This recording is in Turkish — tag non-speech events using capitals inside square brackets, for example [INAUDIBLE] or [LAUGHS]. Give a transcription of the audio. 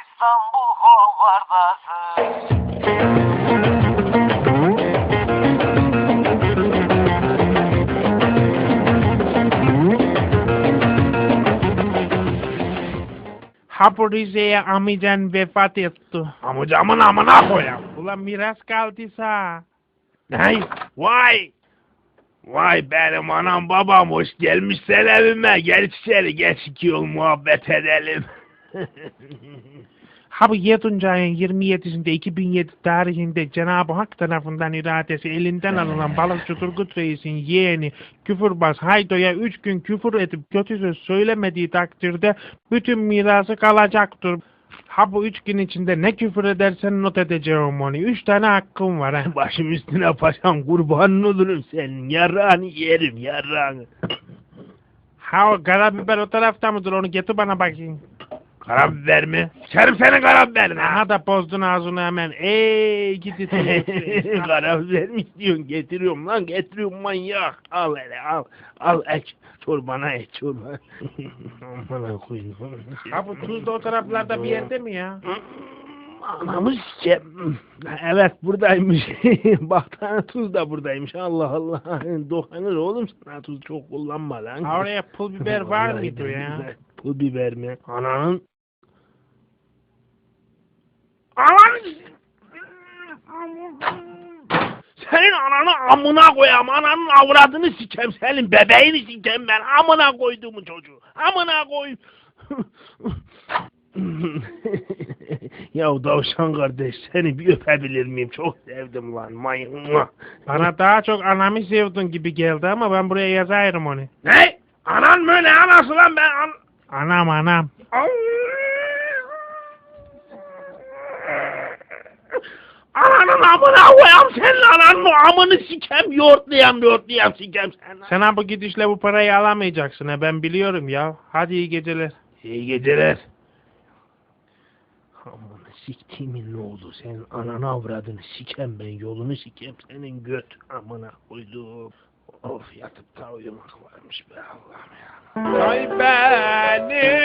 İstanbul hovardası. Ha bu Rize'ye amcan vefat etti. Amcamın amına koyam. Ulan miras kaldıysa. Ney? Vay! Vay benim anam babam hoş gelmişler evime. Gel içeri geç iki yol muhabbet edelim. [LAUGHS] Ha bu 7. ayın 27'sinde 2007 tarihinde Cenab-ı Hak tarafından iradesi elinden alınan balıkçı Turgut Reis'in yeğeni küfürbaz Haydo'ya 3 gün küfür edip kötü söz söylemediği takdirde bütün mirası kalacaktır. Ha bu 3 gün içinde ne küfür edersen not edeceğim onu. 3 tane hakkım var ha. [LAUGHS] Başım üstüne paşam kurbanın olurum senin. Yarrağını yerim yarrağını. Ha o karabiber o tarafta mıdır onu getir bana bakayım. Karabiber mi? Şerim senin karabiberin ha. Aha da bozdun ağzını hemen. Ey gidi. [LAUGHS] Karabiber mi istiyorsun? Getiriyorum lan getiriyorum manyak. Al hele al. Al ek. Çorbana ek çorba. [LAUGHS] Aman koyayım. [LAUGHS] ha bu tuz da o taraflarda bir yerde mi ya? Anamız. Evet buradaymış. Bak tane tuz da buradaymış. Allah Allah. Dokanır oğlum sana tuz çok kullanma lan. Ha oraya pul biber var mıydı ya? Pul biber mi? Ananın Ananın senin ananı amına koyam. Ananın avradını sikem. Senin bebeğini sikem ben. Amına koyduğumu çocuğu. Amına koy. [LAUGHS] ya davşan kardeş seni bir öpebilir miyim? Çok sevdim lan. Manyak. Bana daha çok anamı sevdin gibi geldi ama ben buraya yazarım onu. Ne? Anan mı? Ne anası lan ben? An Anam anam. Ananın amına koyam senin anan mı? Amını sikem yoğurtlayam yoğurtlayam sikem sen. Sen ha bu gidişle bu parayı alamayacaksın ha ben biliyorum ya. Hadi iyi geceler. İyi geceler. Amına siktiğimin ne oldu? Senin ananı avradını sikem ben yolunu sikem senin göt amına koydum. Of yatıp da uyumak varmış be Allah'ım ya. Ay beni